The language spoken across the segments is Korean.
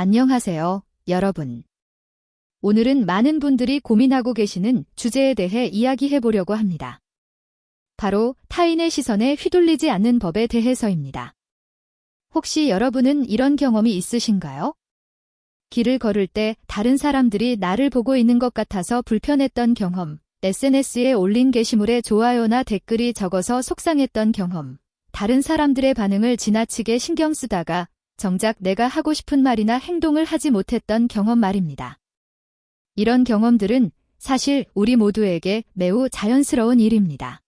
안녕하세요, 여러분. 오늘은 많은 분들이 고민하고 계시는 주제에 대해 이야기해 보려고 합니다. 바로 타인의 시선에 휘둘리지 않는 법에 대해서입니다. 혹시 여러분은 이런 경험이 있으신가요? 길을 걸을 때 다른 사람들이 나를 보고 있는 것 같아서 불편했던 경험, SNS에 올린 게시물에 좋아요나 댓글이 적어서 속상했던 경험, 다른 사람들의 반응을 지나치게 신경 쓰다가 정작 내가 하고 싶은 말이나 행동을 하지 못했던 경험 말입니다. 이런 경험들은 사실 우리 모두에게 매우 자연스러운 일입니다.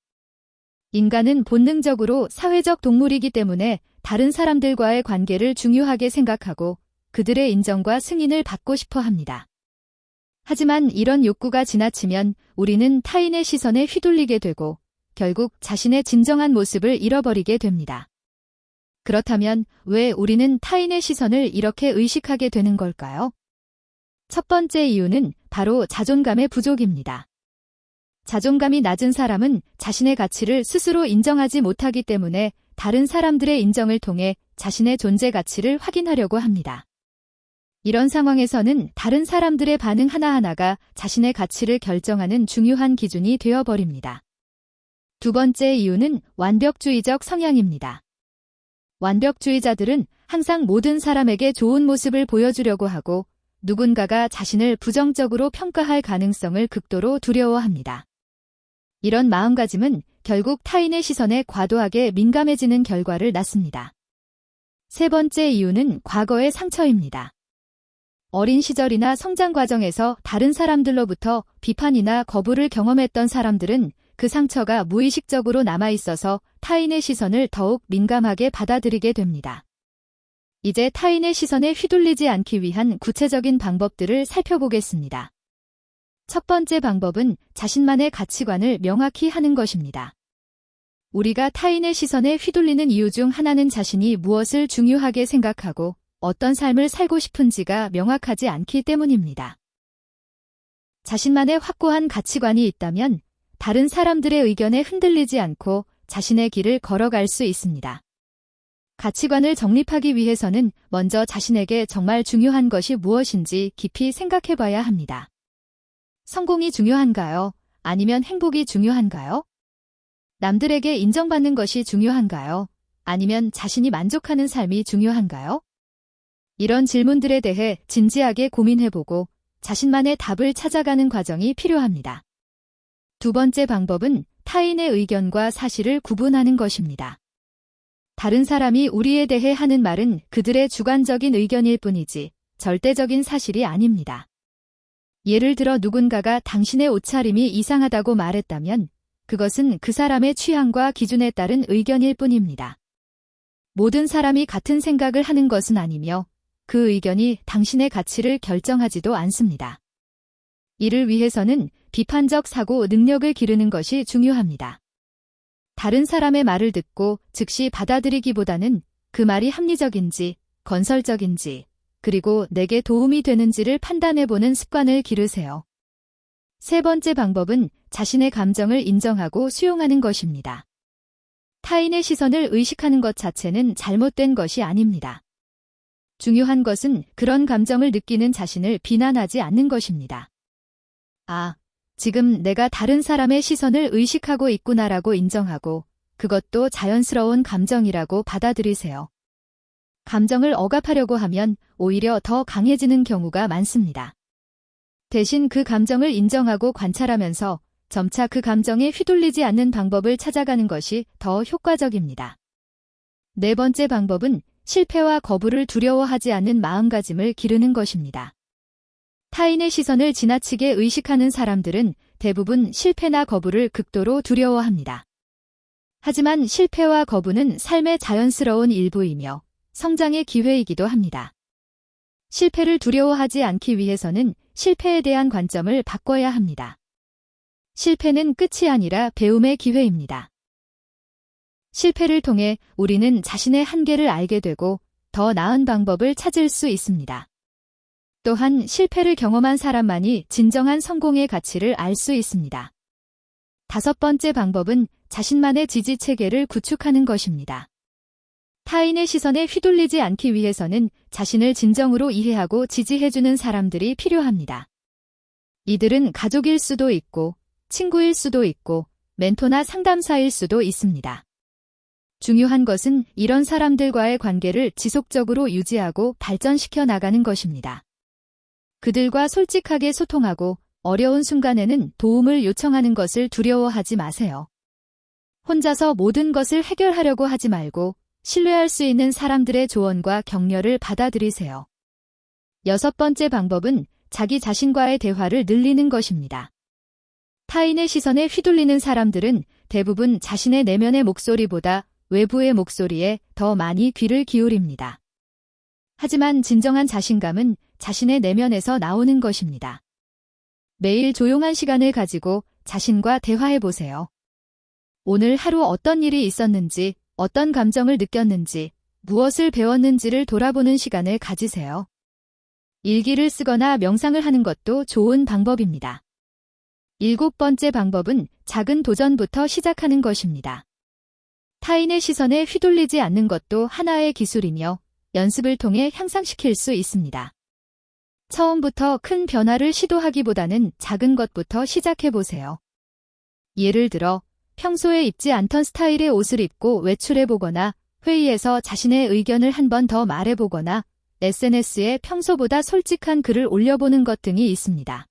인간은 본능적으로 사회적 동물이기 때문에 다른 사람들과의 관계를 중요하게 생각하고 그들의 인정과 승인을 받고 싶어 합니다. 하지만 이런 욕구가 지나치면 우리는 타인의 시선에 휘둘리게 되고 결국 자신의 진정한 모습을 잃어버리게 됩니다. 그렇다면 왜 우리는 타인의 시선을 이렇게 의식하게 되는 걸까요? 첫 번째 이유는 바로 자존감의 부족입니다. 자존감이 낮은 사람은 자신의 가치를 스스로 인정하지 못하기 때문에 다른 사람들의 인정을 통해 자신의 존재 가치를 확인하려고 합니다. 이런 상황에서는 다른 사람들의 반응 하나하나가 자신의 가치를 결정하는 중요한 기준이 되어버립니다. 두 번째 이유는 완벽주의적 성향입니다. 완벽주의자들은 항상 모든 사람에게 좋은 모습을 보여주려고 하고 누군가가 자신을 부정적으로 평가할 가능성을 극도로 두려워합니다. 이런 마음가짐은 결국 타인의 시선에 과도하게 민감해지는 결과를 낳습니다. 세 번째 이유는 과거의 상처입니다. 어린 시절이나 성장 과정에서 다른 사람들로부터 비판이나 거부를 경험했던 사람들은 그 상처가 무의식적으로 남아있어서 타인의 시선을 더욱 민감하게 받아들이게 됩니다. 이제 타인의 시선에 휘둘리지 않기 위한 구체적인 방법들을 살펴보겠습니다. 첫 번째 방법은 자신만의 가치관을 명확히 하는 것입니다. 우리가 타인의 시선에 휘둘리는 이유 중 하나는 자신이 무엇을 중요하게 생각하고 어떤 삶을 살고 싶은지가 명확하지 않기 때문입니다. 자신만의 확고한 가치관이 있다면 다른 사람들의 의견에 흔들리지 않고 자신의 길을 걸어갈 수 있습니다. 가치관을 정립하기 위해서는 먼저 자신에게 정말 중요한 것이 무엇인지 깊이 생각해 봐야 합니다. 성공이 중요한가요? 아니면 행복이 중요한가요? 남들에게 인정받는 것이 중요한가요? 아니면 자신이 만족하는 삶이 중요한가요? 이런 질문들에 대해 진지하게 고민해보고 자신만의 답을 찾아가는 과정이 필요합니다. 두 번째 방법은 타인의 의견과 사실을 구분하는 것입니다. 다른 사람이 우리에 대해 하는 말은 그들의 주관적인 의견일 뿐이지 절대적인 사실이 아닙니다. 예를 들어 누군가가 당신의 옷차림이 이상하다고 말했다면 그것은 그 사람의 취향과 기준에 따른 의견일 뿐입니다. 모든 사람이 같은 생각을 하는 것은 아니며 그 의견이 당신의 가치를 결정하지도 않습니다. 이를 위해서는 비판적 사고 능력을 기르는 것이 중요합니다. 다른 사람의 말을 듣고 즉시 받아들이기보다는 그 말이 합리적인지, 건설적인지, 그리고 내게 도움이 되는지를 판단해보는 습관을 기르세요. 세 번째 방법은 자신의 감정을 인정하고 수용하는 것입니다. 타인의 시선을 의식하는 것 자체는 잘못된 것이 아닙니다. 중요한 것은 그런 감정을 느끼는 자신을 비난하지 않는 것입니다. 아, 지금 내가 다른 사람의 시선을 의식하고 있구나라고 인정하고 그것도 자연스러운 감정이라고 받아들이세요. 감정을 억압하려고 하면 오히려 더 강해지는 경우가 많습니다. 대신 그 감정을 인정하고 관찰하면서 점차 그 감정에 휘둘리지 않는 방법을 찾아가는 것이 더 효과적입니다. 네 번째 방법은 실패와 거부를 두려워하지 않는 마음가짐을 기르는 것입니다. 타인의 시선을 지나치게 의식하는 사람들은 대부분 실패나 거부를 극도로 두려워합니다. 하지만 실패와 거부는 삶의 자연스러운 일부이며 성장의 기회이기도 합니다. 실패를 두려워하지 않기 위해서는 실패에 대한 관점을 바꿔야 합니다. 실패는 끝이 아니라 배움의 기회입니다. 실패를 통해 우리는 자신의 한계를 알게 되고 더 나은 방법을 찾을 수 있습니다. 또한 실패를 경험한 사람만이 진정한 성공의 가치를 알 수 있습니다. 다섯 번째 방법은 자신만의 지지 체계를 구축하는 것입니다. 타인의 시선에 휘둘리지 않기 위해서는 자신을 진정으로 이해하고 지지해주는 사람들이 필요합니다. 이들은 가족일 수도 있고, 친구일 수도 있고, 멘토나 상담사일 수도 있습니다. 중요한 것은 이런 사람들과의 관계를 지속적으로 유지하고 발전시켜 나가는 것입니다. 그들과 솔직하게 소통하고 어려운 순간에는 도움을 요청하는 것을 두려워하지 마세요. 혼자서 모든 것을 해결하려고 하지 말고 신뢰할 수 있는 사람들의 조언과 격려를 받아들이세요. 여섯 번째 방법은 자기 자신과의 대화를 늘리는 것입니다. 타인의 시선에 휘둘리는 사람들은 대부분 자신의 내면의 목소리보다 외부의 목소리에 더 많이 귀를 기울입니다. 하지만 진정한 자신감은 자신의 내면에서 나오는 것입니다. 매일 조용한 시간을 가지고 자신과 대화해 보세요. 오늘 하루 어떤 일이 있었는지, 어떤 감정을 느꼈는지, 무엇을 배웠는지를 돌아보는 시간을 가지세요. 일기를 쓰거나 명상을 하는 것도 좋은 방법입니다. 일곱 번째 방법은 작은 도전부터 시작하는 것입니다. 타인의 시선에 휘둘리지 않는 것도 하나의 기술이며 연습을 통해 향상시킬 수 있습니다. 처음부터 큰 변화를 시도하기보다는 작은 것부터 시작해 보세요. 예를 들어 평소에 입지 않던 스타일의 옷을 입고 외출해 보거나 회의에서 자신의 의견을 한 번 더 말해 보거나 SNS에 평소보다 솔직한 글을 올려보는 것 등이 있습니다.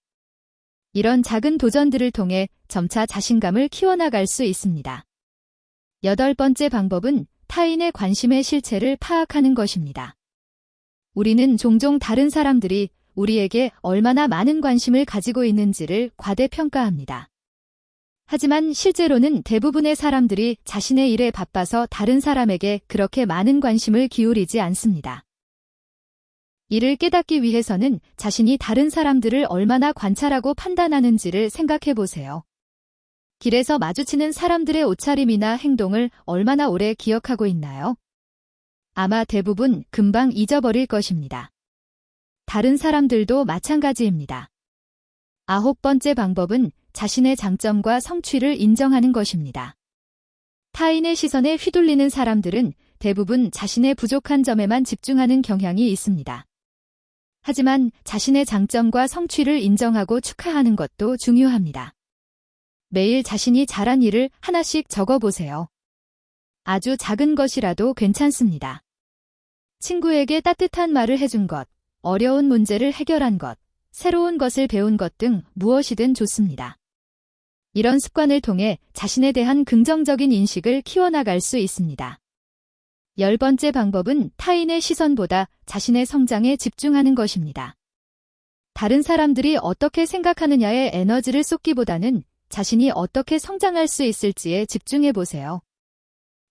이런 작은 도전들을 통해 점차 자신감을 키워나갈 수 있습니다. 여덟 번째 방법은 타인의 관심의 실체를 파악하는 것입니다. 우리는 종종 다른 사람들이 우리에게 얼마나 많은 관심을 가지고 있는지를 과대평가합니다. 하지만 실제로는 대부분의 사람들이 자신의 일에 바빠서 다른 사람에게 그렇게 많은 관심을 기울이지 않습니다. 이를 깨닫기 위해서는 자신이 다른 사람들을 얼마나 관찰하고 판단하는지를 생각해 보세요. 길에서 마주치는 사람들의 옷차림이나 행동을 얼마나 오래 기억하고 있나요? 아마 대부분 금방 잊어버릴 것입니다. 다른 사람들도 마찬가지입니다. 아홉 번째 방법은 자신의 장점과 성취를 인정하는 것입니다. 타인의 시선에 휘둘리는 사람들은 대부분 자신의 부족한 점에만 집중하는 경향이 있습니다. 하지만 자신의 장점과 성취를 인정하고 축하하는 것도 중요합니다. 매일 자신이 잘한 일을 하나씩 적어보세요. 아주 작은 것이라도 괜찮습니다. 친구에게 따뜻한 말을 해준 것, 어려운 문제를 해결한 것, 새로운 것을 배운 것 등 무엇이든 좋습니다. 이런 습관을 통해 자신에 대한 긍정적인 인식을 키워나갈 수 있습니다. 열 번째 방법은 타인의 시선보다 자신의 성장에 집중하는 것입니다. 다른 사람들이 어떻게 생각하느냐에 에너지를 쏟기보다는 자신이 어떻게 성장할 수 있을지에 집중해 보세요.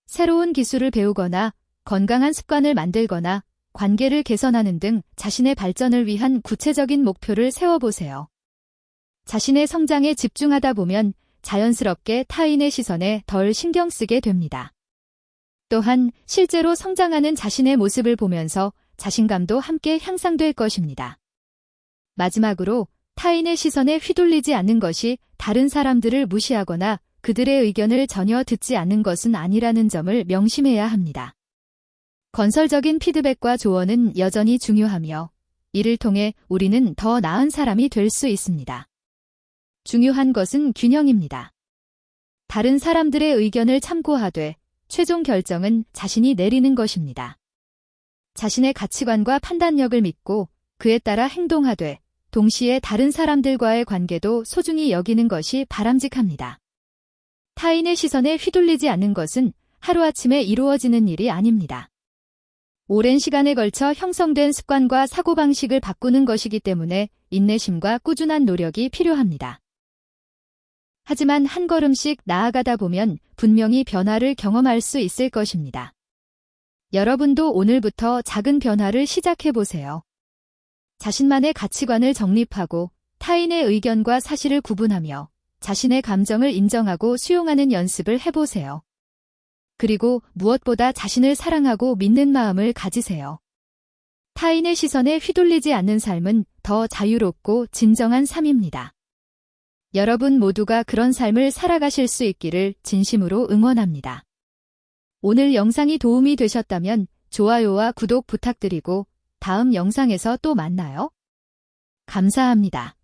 새로운 기술을 배우거나 건강한 습관을 만들거나 관계를 개선하는 등 자신의 발전을 위한 구체적인 목표를 세워보세요. 자신의 성장에 집중하다 보면 자연스럽게 타인의 시선에 덜 신경 쓰게 됩니다. 또한 실제로 성장하는 자신의 모습을 보면서 자신감도 함께 향상될 것입니다. 마지막으로 타인의 시선에 휘둘리지 않는 것이 다른 사람들을 무시하거나 그들의 의견을 전혀 듣지 않는 것은 아니라는 점을 명심해야 합니다. 건설적인 피드백과 조언은 여전히 중요하며 이를 통해 우리는 더 나은 사람이 될 수 있습니다. 중요한 것은 균형입니다. 다른 사람들의 의견을 참고하되 최종 결정은 자신이 내리는 것입니다. 자신의 가치관과 판단력을 믿고 그에 따라 행동하되 동시에 다른 사람들과의 관계도 소중히 여기는 것이 바람직합니다. 타인의 시선에 휘둘리지 않는 것은 하루아침에 이루어지는 일이 아닙니다. 오랜 시간에 걸쳐 형성된 습관과 사고방식을 바꾸는 것이기 때문에 인내심과 꾸준한 노력이 필요합니다. 하지만 한 걸음씩 나아가다 보면 분명히 변화를 경험할 수 있을 것입니다. 여러분도 오늘부터 작은 변화를 시작해 보세요. 자신만의 가치관을 정립하고 타인의 의견과 사실을 구분하며 자신의 감정을 인정하고 수용하는 연습을 해보세요. 그리고 무엇보다 자신을 사랑하고 믿는 마음을 가지세요. 타인의 시선에 휘둘리지 않는 삶은 더 자유롭고 진정한 삶입니다. 여러분 모두가 그런 삶을 살아가실 수 있기를 진심으로 응원합니다. 오늘 영상이 도움이 되셨다면 좋아요와 구독 부탁드리고 다음 영상에서 또 만나요. 감사합니다.